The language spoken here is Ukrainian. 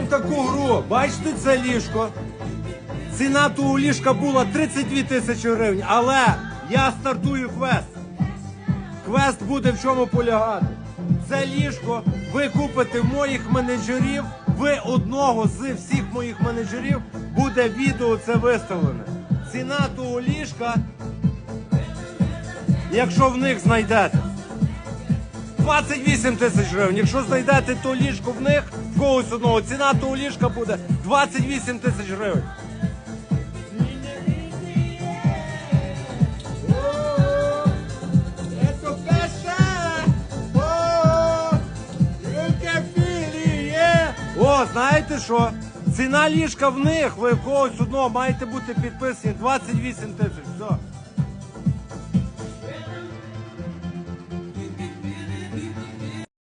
таку гру. Бачите це ліжко? Ціна того ліжка була 32 тисячі гривень, але я стартую квест. Квест буде в чому полягати. Це ліжко ви купите моїх менеджерів. Ви одного з всіх моїх менеджерів буде відео це виставлене. Ціна того ліжка, якщо в них знайдете. 28 тисяч гривень. Якщо знайдете то ліжко в них, в когось одного, ціна того ліжка буде 28 тисяч гривень. О, знаєте що? Ціна ліжка в них, ви в когось одного маєте бути підписані 28 тисяч. Все.